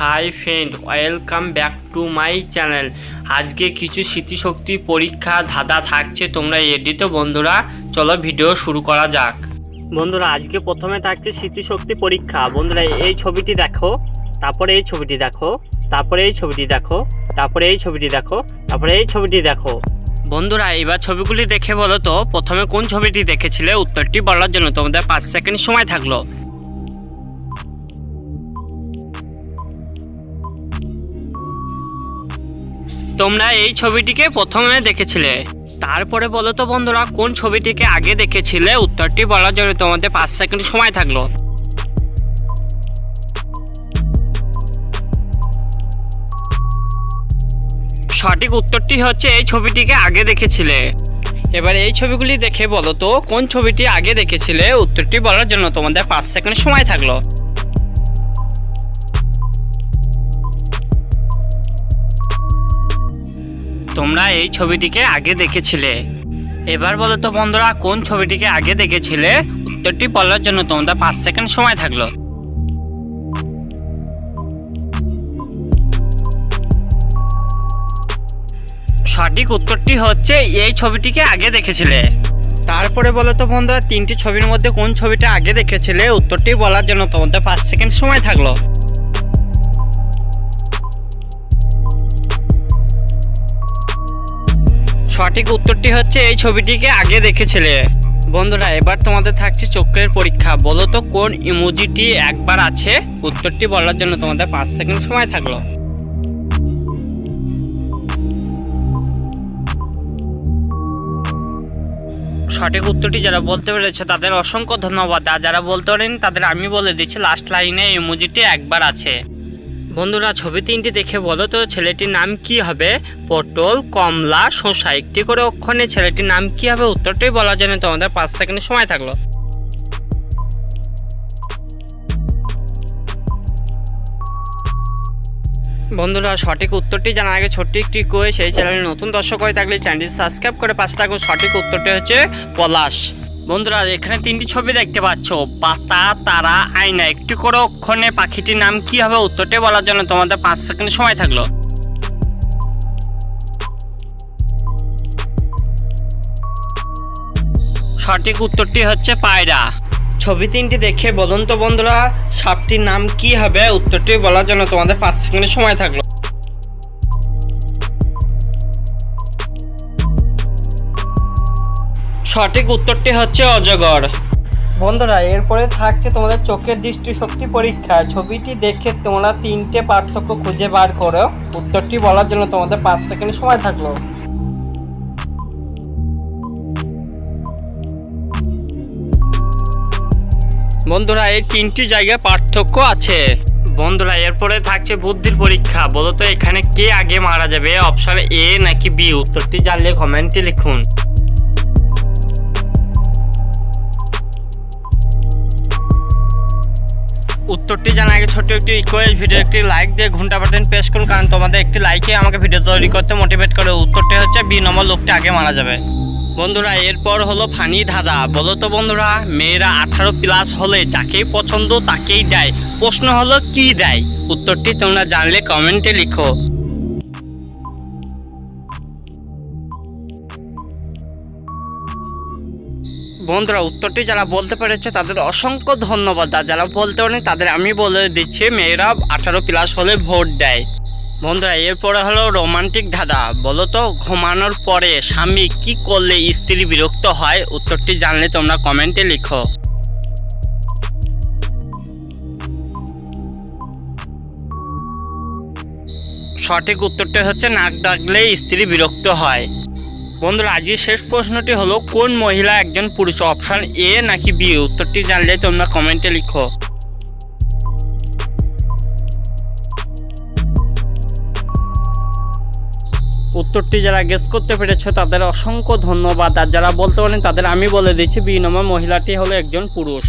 Hi friend, welcome back to my channel. আজকে কিছু স্মৃতিশক্তি পরীক্ষা ধাঁধা থাকছে, তোমরা রেডি তো বন্ধুরা? চলো ভিডিও শুরু করা যাক। বন্ধুরা, আজকে প্রথমে থাকছে স্মৃতিশক্তি পরীক্ষা। বন্ধুরা, এই ছবিটি দেখো, তারপরে এই ছবিটি দেখো, তারপরে এই ছবিটি দেখো, তারপরে এই ছবিটি দেখো, তারপরে এই ছবিটি দেখো। বন্ধুরা, এবার ছবিগুলি দেখে বলো তো, প্রথমে কোন ছবিটি দেখেছিলে? উত্তরটি বলার জন্য তোমাদের পাঁচ সেকেন্ড সময় থাকল। তোমরা এই ছবিটিকে প্রথমে দেখেছিলে। তারপরে বলো তো বন্ধুরা, কোন ছবিটিকে আগে দেখেছিলে? উত্তরটি বলার জন্য তোমাদের পাঁচ সেকেন্ড সময় থাকল। সঠিক উত্তরটি হচ্ছে, এই ছবিটিকে আগে দেখেছিলে। এবার এই ছবিগুলি দেখে বলো তো কোন ছবিটি আগে দেখেছিলে? উত্তরটি বলার জন্য তোমাদের পাঁচ সেকেন্ড সময় থাকল। তোমরা এই ছবিটিকে আগে দেখেছিলে। এবার বলো তো বন্ধুরা, কোন ছবিটিকে আগে দেখেছিলে? উত্তরটি বলার জন্য তোমাদের পাঁচ সেকেন্ড সময় থাকল। সঠিক উত্তরটি হচ্ছে, এই ছবিটিকে আগে দেখেছিলে। তারপরে বলো তো বন্ধুরা, তিনটি ছবির মধ্যে কোন ছবিটা আগে দেখেছিলে? উত্তরটি বলার জন্য তোমাদের পাঁচ সেকেন্ড সময় থাকল। সঠিক উত্তরটি হচ্ছে এই ছবিটিকে আগে দেখেছিলে। বন্ধুরা, এবার তোমাদের থাকছে চোখের পরীক্ষা। বলো তো, কোন ইমোজিটি একবার আছে? উত্তরটি বলার জন্য তোমাদের পাঁচ সেকেন্ড সময় থাকল। সঠিক উত্তরটি যারা বলতে পেরেছে, তাদের অসংখ্য ধন্যবাদ। আর যারা বলতে পারেন, তাদের আমি বলে দিচ্ছি, লাস্ট লাইনে ইমোজিটি একবার আছে। বন্ধুরা, ছবি তিনটি দেখে বলো তো, ছেলেটির নাম কি হবে? পটল, কমলা, শসা। একটি করে অক্ষণে ছেলেটির নাম কি হবে? উত্তরটাই বলার জন্য তোমাদের পাঁচ সেকেন্ড সময় থাকল। বন্ধুরা, সঠিক উত্তরটি জানার আগে ছোট্ট একটি কয়ে সেই চ্যানেলে নতুন দর্শক হয়ে থাকলে চ্যানেলটি সাবস্ক্রাইব করে পাশে থাকুন। সঠিক উত্তরটি হচ্ছে পলাশ। বন্ধুরা, এখানে তিনটি ছবি দেখতে পাচ্ছ। পাতা, তারা, আয়না। একটি করে অক্ষণে পাখিটির নাম কি হবে, উত্তরটি বলার জন্য তোমাদের পাঁচ সেকেন্ড সময় থাকল। সঠিক উত্তরটি হচ্ছে পায়রা। ছবি তিনটি দেখে বলুন তো বন্ধুরা সাপটির নাম কি হবে, উত্তরটি বলার জন্য তোমাদের পাঁচ সেকেন্ড সময় থাকল। সঠিক উত্তরটি হচ্ছে অজগর। বন্ধুরা এরপরে থাকছে তোমাদের চোখের দৃষ্টিশক্তি পরীক্ষা। ছবিটি দেখে তোমরা তিনটে পার্থক্য খুঁজে বার করো। উত্তরটি বলার জন্য তোমাদের পাঁচ সেকেন্ড সময় থাকল। বন্ধুরা এই তিনটি জায়গায় পার্থক্য আছে। বন্ধুরা এরপরে থাকছে বুদ্ধির পরীক্ষা। বলো তো এখানে কে আগে মারা যাবে? অপশন এ নাকি বি উত্তরটি জানলে কমেন্টে লিখুন। উত্তরটি জানা আগে ছোট্ট একটি রিকোয়েস্ট ভিডিও একটি লাইক দিয়ে ঘণ্টা বাটন প্রেস করুন, কারণ তোমাদের একটি লাইকে আমাকে ভিডিও তৈরি করতে মোটিভেট করে। উত্তরটি হচ্ছে বি নম্বর লোকটি আগে মারা যাবে। বন্ধুরা, এরপর হলো ফানি ধাঁধা। বলো তো বন্ধুরা, মেয়েরা আঠারো প্লাস হলে যাকেই পছন্দ তাকেই দেয়। প্রশ্ন হলো, কি দেয়? উত্তরটি তোমরা জানলে কমেন্টে লিখো। বন্ধুরা, উত্তরটি যারা বলতে পেরেছে তাদের অসংখ্য ধন্যবাদ। আর যারা বলতে পারেন, তাদের আমি বলে দিচ্ছি, মেয়েরা আঠারো প্লাস হলে ভোট দেয়। বন্ধুরা, এরপরে হলো রোমান্টিক ধাঁধা। বলো তো, ঘুমানোর পরে স্বামী কি করলে স্ত্রী বিরক্ত হয়? উত্তরটি জানলে তোমরা কমেন্টে লিখো। সঠিক উত্তরটি হচ্ছে, নাক ডাকলে স্ত্রী বিরক্ত হয়। বন্ধুরা আজকের শেষ প্রশ্নটি হলো, কোন মহিলা একজন পুরুষ? অপশন এ নাকি বি উত্তরটি জানলে তোমরা কমেন্টে লিখো। উত্তরটি যারা গেস করতে পেরেছ, তাদের অসংখ্য ধন্যবাদ। আর যারা বলতে পারেন, তাদের আমি বলে দিচ্ছি, বি নম্বর মহিলাটি হলো একজন পুরুষ।